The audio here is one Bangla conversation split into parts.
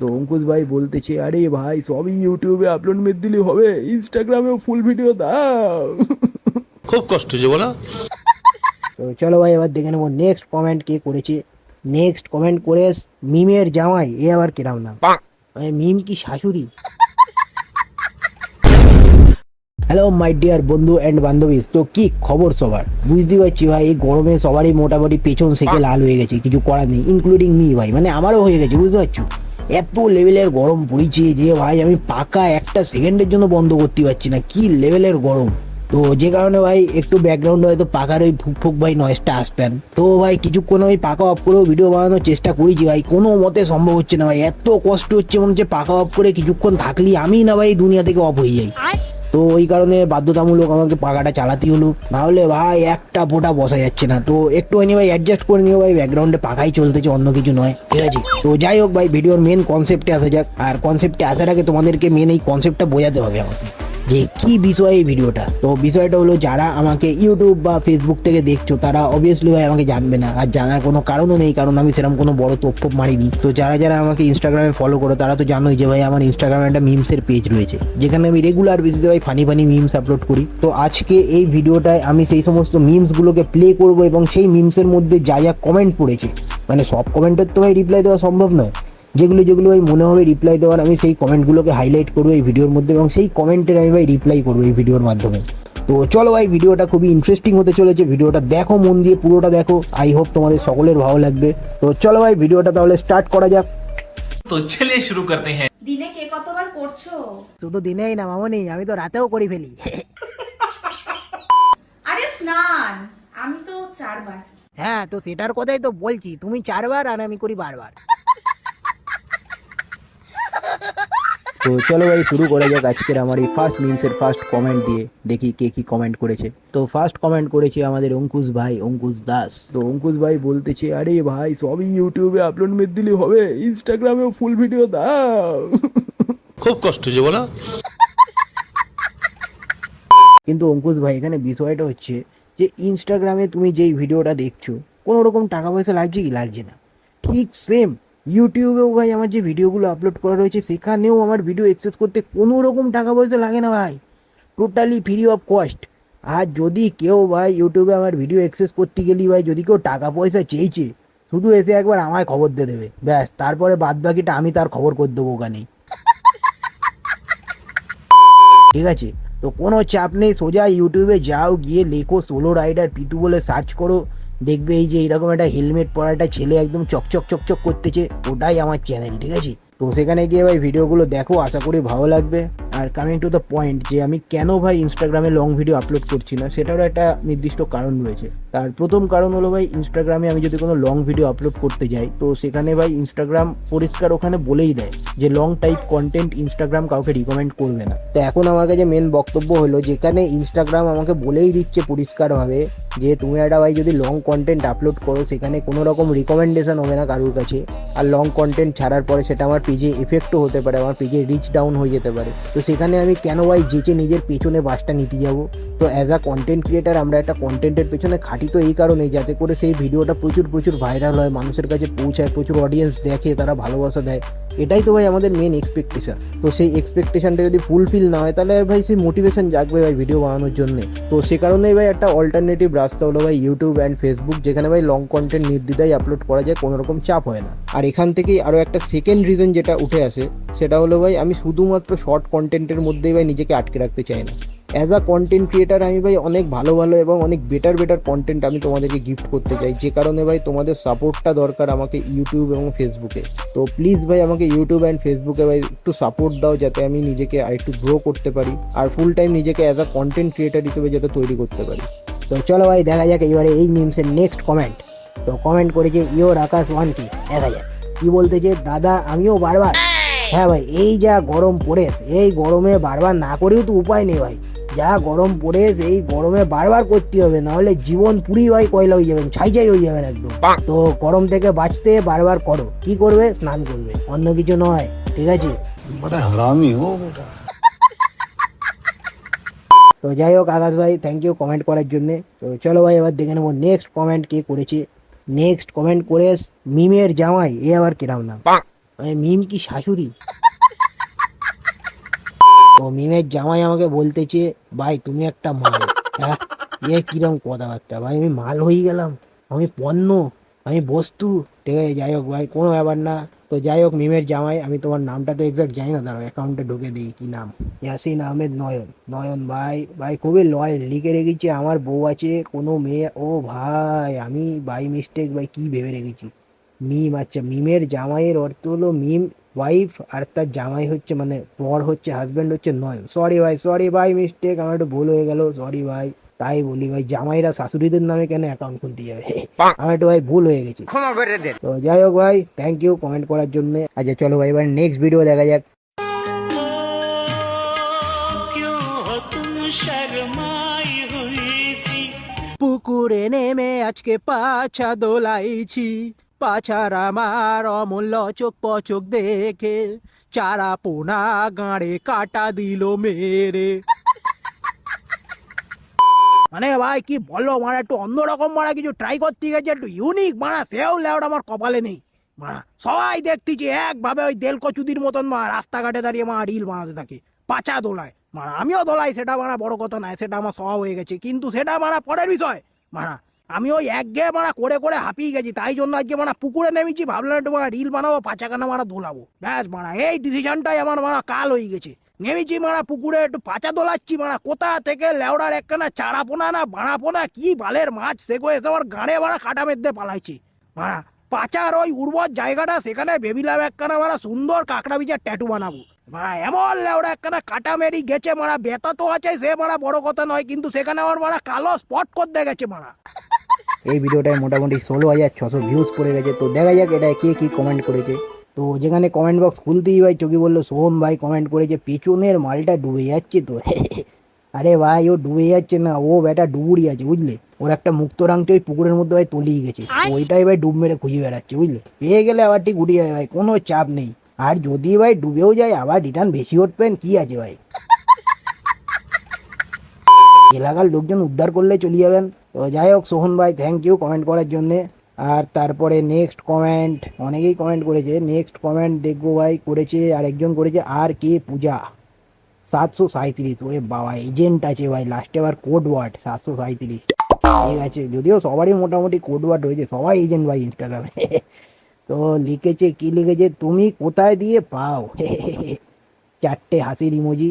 তো অঙ্কুশ ভাই বলতেছে আরে ভাই সবই ইউটিউবে আপলোড মেরে দিলে হবে ইনস্টাগ্রামেও ফুল ভিডিও দাও। খুব কষ্ট যে বলো। তো চলো ভাই এবার দেখে নেব নেক্সট কমেন্ট কে করেছে। নেক্সট কমেন্ট করে মিমের জামাই এ আবার কিরাম নাম মানে মিম কি শাশুড়ি? হ্যালো মাই ডিয়ার বন্ধু অ্যান্ড বান্ধবী তো কি খবর সবার? বুঝতে পারছি ভাই এই গরমে সবারই মোটামুটি পেছন থেকে লাল হয়ে গেছে কিছু করার নেই ইনক্লুডিং মি ভাই মানে আমারও হয়ে গেছে বুঝতে পারছ? এত লেভেলের গরম পড়েছে যে ভাই, আমি পাকা একটা সেকেন্ডের জন্য বন্ধ করতে পারছি না। কি লেভেলের গরম? তো যে কারণে ভাই, একটু ব্যাকগ্রাউন্ড হয়তো পাকার ওই ফুক ফুক ভাই নয়েসটা আসবেন তো ভাই, কিছুক্ষণ ওই পাকা অফ করেও ভিডিও বানানোর চেষ্টা করেছি ভাই। কোনো মতে সম্ভব হচ্ছে না ভাই। এত কষ্ট হচ্ছে মনে হচ্ছে পাকা অফ করে কিছুক্ষণ থাকলি আমি না ভাই দুনিয়া থেকে অফ হয়ে যাই। তো ওই কারণে বাধ্যতামূলক আমাকে পাখাটা চালাতে হলো। না হলে ভাই একটা ফোটা বসা যাচ্ছে না। তো একটু একটুখানি ভাই অ্যাডজাস্ট করে নিও ভাই ব্যাকগ্রাউন্ডে পাখাই চলতেছে, অন্য কিছু নয়। ঠিক আছে? তো যাই হোক ভাই ভিডিওর মেন কনসেপ্টে আসা যাক। আর কনসেপ্টে আসার আগে তোমাদেরকে মেন এই কনসেপ্টটা বোঝাতে হবে আমাকে। যে কি বিষয়ে এই ভিডিওটা? তো বিষয়টা হলো যারা আমাকে ইউটিউব বা ফেসবুক থেকে দেখছ, তারা অবভিয়াসলি ভাই আমাকে জানবে না। আর জানার কোনো কারণও নেই, কারণ আমি সেরকম কোনো বড় তথ্য মারিনি। তো যারা যারা আমাকে ইনস্টাগ্রামে ফলো করো, তারা তো জানোই যে ভাই আমার ইনস্টাগ্রামে একটা মিমসের পেজ রয়েছে। যেখানে আমি রেগুলার বেসিসে ভাই ফানি ফানি মিমস আপলোড করি। তো আজকে এই ভিডিওটায় আমি সেই সমস্ত মিমসগুলোকে প্লে করব এবং সেই মিমসের মধ্যে যা যা কমেন্ট পড়েছে। মানে সব কমেন্টের তো ভাই রিপ্লাই দেওয়া সম্ভব নয়। যেগুলো যেগুলো ভাই মনে হবে রিপ্লাই দেওয়ার আমি সেই কমেন্টগুলোকে হাইলাইট করব এই ভিডিওর মধ্যে এবং সেই কমেন্টের আমি ভাই রিপ্লাই করব এই ভিডিওর মাধ্যমে। তো চলো ভাই ভিডিওটা খুবই ইন্টারেস্টিং হতে চলেছে। ভিডিওটা দেখো মন দিয়ে পুরোটা দেখো। আই হোপ তোমাদের সকলের ভালো লাগবে। তো চলো ভাই ভিডিওটা তাহলে স্টার্ট করা যাক। তো চলে শুরু করতে হ্যাঁ। দিনে কে কতবার করছ? শুধু দিনেই না মামনি আমি তো রাতেও করি ফেলি। আরে স্নান আমি তো চারবার। হ্যাঁ তো সেটার কথাই তো বলছি। তুমি চারবার আর আমি করি বারবার। তো চলো ভাই শুরু করা যাক আজকের আমার এই ফার্স্ট মিমসের ফার্স্ট কমেন্ট দিয়ে দেখি কে কি কমেন্ট করেছে। তো ফার্স্ট কমেন্ট করেছে আমাদের অঙ্কুশ ভাই অঙ্কুশ দাস। তো অঙ্কুশ ভাই বলতেছে আরে ভাই সবই ইউটিউবে আপলোড মেরে দিলে হবে ইনস্টাগ্রামেও ফুল ভিডিও দাও। খুব কষ্ট যে বলো। কিন্তু অঙ্কুশ ভাই এখানে বিষয়টা হচ্ছে যে ইনস্টাগ্রামে তুমি যেই ভিডিওটা দেখছ কোনো রকম টাকা পয়সা লাগছে কি লাগছে না? ঠিক সেম ইউটিউবেও ভাই আমার যে ভিডিওগুলো আপলোড করা রয়েছে, সেখানেও আমার ভিডিও অ্যাক্সেস করতে কোনো রকম টাকা পয়সা লাগে না ভাই। টোটালি ফ্রি অফ কস্ট আর যদি কেউ ভাই ইউটিউবে আমার ভিডিও অ্যাক্সেস করতে গেলি ভাই, যদি কেউ টাকা পয়সা চেয়েছে, শুধু এসে একবার আমায় খবর দিয়ে দেবে। ব্যাস, তারপরে বাদ বাকিটা আমি তার খবর করে দেবো ওখানে। ঠিক আছে? তো কোনো চাপ নেই, সোজা ইউটিউবে যাও, গিয়ে লেখো সোলো রাইডার পিতু বলে সার্চ করো। দেখবে এই যে এরকম একটা হেলমেট পরা একটা ছেলে একদম চকচক চকচক করতেছে, ওটাই আমার চ্যানেল ঠিক আছে? তো সেখানে গিয়ে ভাই ভিডিওগুলো দেখো, আশা করি ভালো লাগবে। আর কামিং টু দ্য পয়েন্ট যে আমি কেন ভাই ইনস্টাগ্রামে লং ভিডিও আপলোড করছি না, সেটারও একটা নির্দিষ্ট কারণ রয়েছে। তার প্রথম কারণ হলো ভাই ইনস্টাগ্রামে আমি যদি কোনো লং ভিডিও আপলোড করতে যাই, তো সেখানে ভাই ইনস্টাগ্রাম পরিষ্কার ওখানে বলেই দেয় যে লং টাইপ কন্টেন্ট ইনস্টাগ্রাম কাউকে রিকমেন্ড করবে না। তো এখন আমার কাছে মেন বক্তব্য হলো, যেখানে ইনস্টাগ্রাম আমাকে বলেই দিচ্ছে পরিষ্কারভাবে যে তুমি একটা ভাই যদি লং কন্টেন্ট আপলোড করো, সেখানে কোনো রকম রিকমেন্ডেশন হবে না কারোর কাছে। আর লং কন্টেন্ট ছাড়ার পরে সেটা আমার পেজে এফেক্টও হতে পারে, আমার পেজে রিচ ডাউন হয়ে যেতে পারে। তো সেখানে আমি কেন ওয়াই যেচে নিজের পেছনে বাসটা নিতে যাব? তো অ্যাজ আ কন্টেন্ট ক্রিয়েটার আমরা একটা কন্টেন্টের পেছনে খাটি তো এই কারণেই, যাতে করে সেই ভিডিওটা প্রচুর প্রচুর ভাইরাল হয়, মানুষের কাছে পৌঁছায়, প্রচুর অডিয়েন্স দেখে, তারা ভালোবাসা দেয়। এটাই তো ভাই আমাদের মেন এক্সপেকটেশন তো সেই এক্সপেকটেশনটা যদি ফুলফিল না হয়, তাহলে ভাই সেই মোটিভেশন জাগবে ভাই ভিডিও বানানোর জন্য। তো সে কারণেই ভাই একটা অল্টারনেটিভ রাস্তা হলো ভাই ইউটিউব অ্যান্ড ফেসবুক যেখানে ভাই লং কন্টেন্ট নির্দ্বিধায় আপলোড করা যায়, কোনো রকম চাপ হয় না। আর এখান থেকেই আরও একটা সেকেন্ড রিজন যেটা উঠে আসে, সেটা হলো ভাই আমি শুধুমাত্র শর্ট কন্টেন্টের মধ্যেই ভাই নিজেকে আটকে রাখতে চাই না। অ্যাজ আ কন্টেন্ট ক্রিয়েটার আমি ভাই অনেক ভালো ভালো এবং অনেক বেটার বেটার কন্টেন্ট আমি তোমাদেরকে গিফট করতে চাই। যে কারণে ভাই তোমাদের সাপোর্টটা দরকার আমাকে ইউটিউব এবং ফেসবুকে তো প্লিজ ভাই আমাকে ইউটিউব অ্যান্ড ফেসবুকে ভাই একটু সাপোর্ট দাও যাতে আমি নিজেকে আর একটু গ্রো করতে পারি আর ফুল টাইম নিজেকে অ্যাজ আ কন্টেন্ট ক্রিয়েটার হিসেবে যাতে তৈরি করতে পারি। তো চলো ভাই দেখা যাক এবারে এই মিমসের নেক্সট কমেন্ট তো কমেন্ট করেছে ইয়োর আকাশ ওয়ান কি দেখা যাক। কি বলতেছে দাদা আমিও বারবার হ্যাঁ ভাই এই যা গরম পড়েস এই গরমে বারবার না করেও তো উপায় নেই ভাই। যা গরম পড়েস এই গরমে বারবার করতে হবে নাহলে জীবন পুরি ভাই কয়লা হয়ে যাবেন ছাই ছাই হয়ে যাবেন একদম। তো গরম থেকে বাঁচতে বারবার করো কি করবে? স্নান করবে অন্য কিছু নয় ঠিক আছে? হারামি হো বেটা। তো যাই হোক আকাশ ভাই থ্যাংক ইউ কমেন্ট করার জন্য। তো চলো ভাই এবার দেখে নেব নেক্সট কমেন্ট কে করেছে। নেক্সট কমেন্ট করে মিমের জামাই এ আবার কিরাম নাম? মানে মিম কি শাশুড়ি? ও মিমের জামাই আমাকে বলতেছে ভাই, তুমি একটা মাল। হ্যাঁ? এ কিরম কথাবার্তা? ভাই, আমি মাল হয়ে গেলাম। আমি পণ্য, আমি বস্তু। ঠিক আছে, যাই হোক, ভাই, কোনো ব্যাপার না। তো যাই হোক, মিমের জামাই, আমি তোমার নামটা তো এক্সাক্ট জানি না। দাঁড়াও অ্যাকাউন্টে ঢুকে দিই, কি নাম? ইয়াসিন আহমেদ নয়ন। নয়ন, ভাই ভাই, খুবই লয়েল লিখে রেখেছি, আমার বউ আছে, কোনো মেয়ে। ও ভাই, আমি বাই মিস্টেক ভাই, কি ভেবে রেখেছি? মিম আচ্ছা মিমের জামাইয়ের অর্থ হলো মিম ওয়াইফ আর তার জামাই হচ্ছে মানে বর হচ্ছে হাজব্যান্ড হচ্ছে নয়ন। সরি ভাই সরি ভাই মিস্টেক আমার একটু ভুল হয়ে গেল সরি ভাই। তাই বলি ভাই জামাইরা শাশুড়িদের নামে কেন অ্যাকাউন্ট খুলতে যাবে? আমার একটু ভাই ভুল হয়ে গেছে। তো যাই হোক ভাই থ্যাংক ইউ কমেন্ট করার জন্য। আচ্ছা চলো ভাই এবার নেক্সট ভিডিও দেখা যাক। পুকুরে নেমে আজকে পাছা দোলাইছি পাছার আমার অমূল্য চোখ পচোক দেখে, চারা পোনা গাঁড়ে কাটা দিল মেরে। মানে ভাই, কি বলো মানে একটু অন্যরকম মারা কিছু ট্রাই করতে গেছে, একটু ইউনিক মারা সেও লেওটা আমার কপালে নেই। মারা সবাই দেখতেছি একভাবে ওই দেল কচুদির মতন মা, রাস্তাঘাটে দাঁড়িয়ে মা রিল বানাতে থাকে পাচা দোলায়। মারা আমিও দোলাই, সেটা মারা বড় কথা নয়, সেটা আমার স্বভাব হয়ে গেছে। কিন্তু সেটা মারা পরের বিষয় মারা আমি ওই এক গে মারা করে করে হাঁপিয়ে গেছি, তাই জন্য আজকে মারা পুকুরে নেমেছি, ভাবলাম একটু মারা রিল বানাবো পাচাকানা মারা দোলাবো। ব্যাস মারা, এই ডিসিশনটাই আমার মারা কাল হয়ে গেছে। নেমেছি মারা পুকুরে, একটু পাচা দোলাচ্ছি মারা, কোথা থেকে লেওড়ার একখানা চারাপোনা না বাড়াপোনা, কি বালের মাছ সেগো এসে আমার গাড়ে মারা কাটা মেদ্দে পালাইছি। মারা, পাচার ওই উর্বর জায়গাটা, সেখানে ভেবিলাম একখানা মারা সুন্দর কাঁকড়া বিচার ট্যাটু বানাবো। মারা, এমন লেওড়া একখানা কাটা মেরি গেছে মারা, বেতা তো আছে, সে মারা বড় কথা নয়, কিন্তু সেখানে আমার মারা কালো স্পট করতে গেছে মারা। এই ভিডিওটায় মোটামুটি ষোলো হাজার ছশো ভিউজ পড়ে গেছে। তো দেখা যাক এটা কে কি কমেন্ট করেছে। তো যেখানে কমেন্ট বক্স খুলতেই ভাই চোখে বলল, সোহম ভাই কমেন্ট করেছে, পেছনের মালটা ডুবে যাচ্ছে তো। আরে ভাই, ও ডুবে যাচ্ছে না, ও বেটা ডুবুরি আছে, বুঝলে? ওর একটা মুক্ত রাংটি ওই পুকুরের মধ্যে ভাই তলিয়ে গেছে। ওইটাই ভাই ডুব মেরে খুঁজে বেড়াচ্ছে, বুঝলে? পেয়ে গেলে আবার ঠিক উঠে যাবে ভাই, কোনো চাপ নেই। আর যদি ভাই ডুবেও যায়, আবার রিটার্ন বেশি উঠবেন, কি আছে ভাই? এলাকার লোকজন উদ্ধার করলে চলে যাবেন। তো যাই হোক, সোহন ভাই থ্যাংক ইউ কমেন্ট করার জন্যে। আর তারপরে নেক্সট কমেন্ট অনেকেই কমেন্ট করেছে। নেক্সট কমেন্ট দেখব ভাই, করেছে আর একজন করেছে আর কে পূজা? সাতশো সাঁত্রিশ ওরে বাবা এজেন্ট আছে ভাই। লাস্টে আবার কোড ওয়ার্ড সাতশো সাঁত্রিশ ঠিক আছে, যদিও সবারই মোটামুটি কোড ওয়ার্ড রয়েছে, সবাই এজেন্ট ভাই ইনস্টাগ্রামে তো লিখেছে, কি লিখেছে, তুমি কোথায় দিয়ে পাও? চারটে হাসির ইমোজি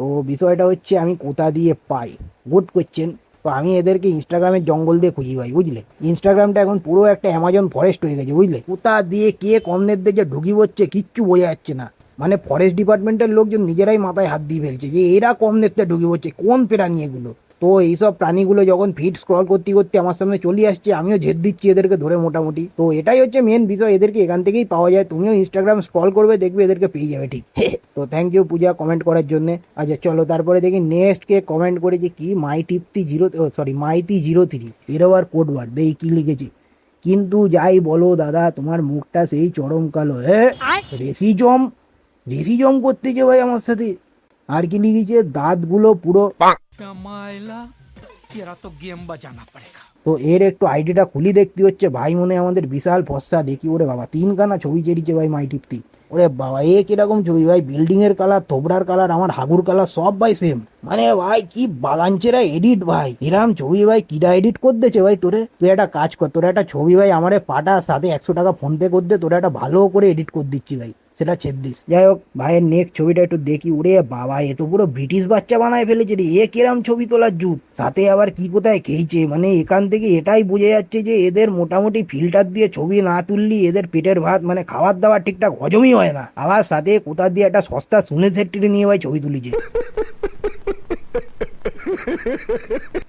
তো বিষয়টা হচ্ছে আমি কোথা দিয়ে পাই? গুড কোয়েশ্চেন তো আমি এদেরকে ইনস্টাগ্রামের জঙ্গল দিয়ে খুঁজি ভাই, বুঝলে? ইনস্টাগ্রামটা এখন পুরো একটা অ্যামাজন ফরেস্ট হয়ে গেছে, বুঝলে? কোথা দিয়ে কে কমনের দিকে ঢুকি পড়ছে কিচ্ছু বোঝা যাচ্ছে না। মানে ফরেস্ট ডিপার্টমেন্টের লোকজন নিজেরাই মাথায় হাত দিয়ে ফেলছে যে এরা কম নেতা ঢুকে পড়ছে কোন প্রাণী এগুলো? তো এইসব প্রাণীগুলো যখন ফিট স্ক্রল করতে করতে আমার সামনে চলে আসছে আমিও ঝেদ দিচ্ছি এদেরকে ধরে মোটামুটি। তো এটাই হচ্ছে মেন বিষয় এদেরকে এখান থেকেই পাওয়া যায়। তুমিও ইনস্টাগ্রাম স্ক্রল করবে দেখবে এদেরকে পেয়ে যাবে ঠিক? তো থ্যাংক ইউ পূজা কমেন্ট করার জন্য। আচ্ছা চলো তারপরে দেখি নেক্সট কে কমেন্ট করেছে কি মাই টিপতি zero sorry Maiti zero three এর আবার কোড ওয়ার্ড দেই কি লিখেছে? কিন্তু যাই বলো দাদা তোমার মুখটা সেই চরম কালো হ্যাঁ রেসিজম রেসিজম করতেছে ভাই আমার সাথে। আর কি লিখেছে? দাঁতগুলো পুরো पे मायला तेरा तो गेम बजाना पड़ेगा। তো এর একটু আইডিটা খুলি দেখতে হচ্ছে। ভাই মনে আমাদের বিশাল ফর্সা দেখি, ওরে বাবা, তিনখানা ছবি চেরিছে ভাই মাই টিপতি ওরে বাবা, এ কীরকম ছবি ভাই? বিল্ডিং এর কালার থোবড়ার কালার আমার হাগুর কালার সব ভাই সেম মানে ভাই, কি বাগানচেরা এডিট ভাই? এরম ছবি ভাই, কিরা এডিট করতেছে ভাই তোরে? তুই একটা কাজ কর, তোর একটা ছবি ভাই আমারে পাটা সাথে একশো টাকা ফোন পে করে দে তোরা একটা ভালো করে এডিট করে দিচ্ছি ভাই। সেটা ছেদ দিস। যাই হোক ভাইয়ের নেক্সট ছবিটা একটু দেখি। ওরে বাবা, এ তো পুরো ব্রিটিশ বাচ্চা বানায় ফেলেছে রে। এ কিরাম ছবি তোলার জুত? সাথে আবার কি কোথায় খেয়েছে? মানে এখান থেকে এটাই বোঝা যাচ্ছে যে এদের মোটামুটি ফিল্টার দিয়ে ছবি না তুললি, এদের পেটের ভাত মানে খাবার দাবার ঠিকঠাক হজমই হয় না। আবার সাথে কোথা দিয়ে একটা সস্তা সুনে সেটটি নিয়ে ভাই ছবি তুলিছে।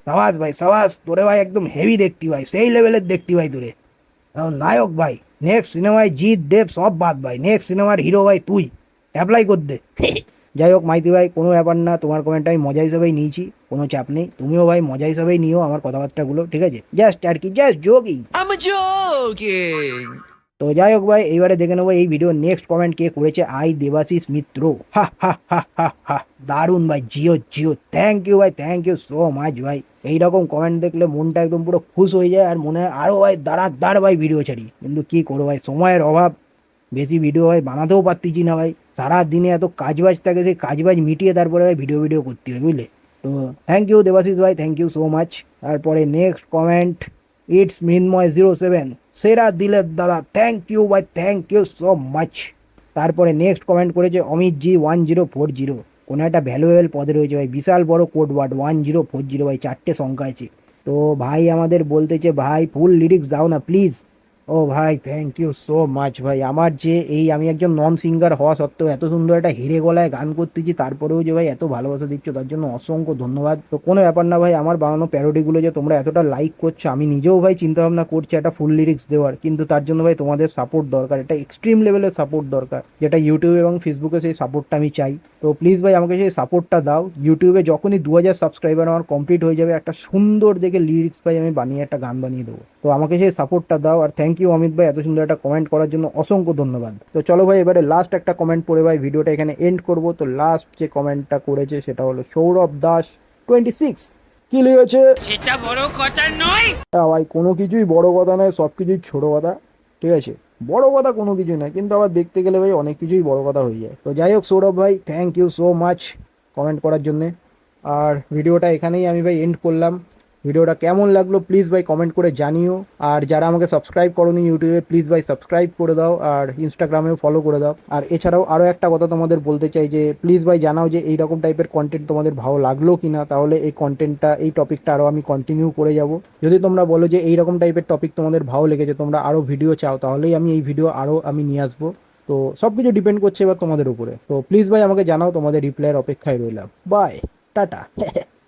সাবাস ভাই, সাবাস, তোরে ভাই একদম হেভি দেখতি ভাই, সেই লেভেলের দেখতি ভাই তোরে। নায়ক ভাই নেক্সট সিনেমায় জিৎ, দেব, সব বাদ ভাই নেক্সট সিনেমার হিরো ভাই তুই। অ্যাপ্লাই কর দে। যাই হোক মাইতি ভাই কোনো ব্যাপার না তোমার কমেন্টটা আমি মজা হিসেবেই নিয়েছি কোনো চাপ নেই। তুমিও ভাই মজা হিসেবেই নিও আমার কথাবার্তাগুলো ঠিক আছে? জাস্ট আর কি জাস্ট জোকিং তো যাই হোক ভাই এইবারে দেখে নেব এই ভিডিও নেক্সট কমেন্ট কে করেছে আই দেবাশিস মিত্র। হা হা হা হা হা দারুণ ভাই জিও জিও। থ্যাংক ইউ ভাই থ্যাংক ইউ সো মাচ ভাই। এইরকম কমেন্ট দেখলে মনটা একদম পুরো খুশ হয়ে যায় আর মনে হয় আরও ভাই দাঁড়া দাঁড় ভাই ভিডিও ছাড়ি। কিন্তু কি করব ভাই সময়ের অভাব। বেশি ভিডিও ভাই বানাতেও পারতেছি না ভাই। সারা দিনে এত কাজবাজ থাকে, সেই কাজবাজ মিটিয়ে তারপরে ভাই ভিডিও ভিডিও করতে হয়, বুঝলে? তো থ্যাংক ইউ দেবাশিস ভাই থ্যাংক ইউ সো মাচ তারপরে next comment it's Mrinmoy zero seven সেরা দিলের দাদা থ্যাংক ইউ ভাই থ্যাংক ইউ সো মাচ তারপরে নেক্সট কমেন্ট করেছে Amit ji one zero four zero কোনো একটা ভ্যালুয়েবল পদে রয়েছে ভাই, বিশাল বড় code word one zero four zero ভাই, চারটে সংখ্যা আছে। তো ভাই আমাদের বলতেছে, ভাই ফুল লিরিক্স দাও না প্লিজ ও ভাই থ্যাংক ইউ সো মাচ ভাই। আমার যে এই আমি একজন নন সিঙ্গার হওয়া সত্ত্বেও এত সুন্দর একটা হেরে গলায় গান করতেছি, তারপরেও যে ভাই এত ভালোবাসা দিচ্ছ, তার জন্য অসংখ্য ধন্যবাদ। তো কোনো ব্যাপার না ভাই, আমার বানানো প্যারোডিগুলো যে তোমরা এতটা লাইক করছ, আমি নিজেও ভাই চিন্তা ভাবনা করছি একটা ফুল লিরিক্স দেওয়ার। কিন্তু তার জন্য ভাই তোমাদের সাপোর্ট দরকার এটা এক্সট্রিম লেভেলের সাপোর্ট দরকার, যেটা ইউটিউব এবং ফেসবুকে সেই সাপোর্টটা আমি চাই। তো প্লিজ ভাই আমাকে সেই সাপোর্টটা দাও। ইউটিউবে যখনই দু হাজার সাবস্ক্রাইবার আমার কমপ্লিট হয়ে যাবে, একটা সুন্দর দেখে লিরিক্স ভাই আমি বানিয়ে একটা গান বানিয়ে দেবো। তো আমাকে সেই সাপোর্টটা দাও আর থ্যাংক ইউ অমিত ভাই এত সুন্দর একটা কমেন্ট করার জন্য অসংখ্য ধন্যবাদ। তো চলো ভাই এবারে লাস্ট একটা কমেন্ট পড়ে ভাই ভিডিওটা এখানে এন্ড করব। তো লাস্ট যে কমেন্টটা করেছে সেটা হলো সৌরভ দাস টোয়েন্টি সিক্স কি লিখেছে? সেটা বড় কথা নয়। হ্যাঁ ভাই কোনো কিছুই বড় কথা নয় সব কিছুই ছোট কথা ঠিক আছে? বড় কথা কোনো কিছু নয় কিন্তু আবার দেখতে গেলে ভাই অনেক কিছুই বড় কথা হয়ে যায়। তো যাই হোক সৌরভ ভাই thank you so much comment করার জন্যে। আর ভিডিওটা এখানেই আমি ভাই এন্ড করলাম। ভিডিওটা কেমন লাগল প্লিজ ভাই কমেন্ট করে জানিও। আর যারা আমাকে সাবস্ক্রাইব করোনি ইউটিউবে প্লিজ ভাই সাবস্ক্রাইব করে দাও আর ইনস্টাগ্রামেও ফলো করে দাও। আর এছাড়াও আরও একটা কথা তোমাদের বলতে চাই যে প্লিজ ভাই জানাও যে এই রকম টাইপের কন্টেন্ট তোমাদের ভালো লাগল কি না তাহলে এই কন্টেন্টটা এই টপিকটা আরও আমি কন্টিনিউ করে যাব। যদি তোমরা বলো যে এই রকম টাইপের টপিক তোমাদের ভালো লেগেছে, তোমরা আরও ভিডিও চাও, তাহলেই আমি এই ভিডিও আরও আমি নিয়ে আসব। তো সব কিছু ডিপেন্ড করছে এবার তোমাদের উপরে। তো প্লিজ ভাই আমাকে জানাও, তোমাদের রিপ্লাইয়ের অপেক্ষায় রইলাম। By tata.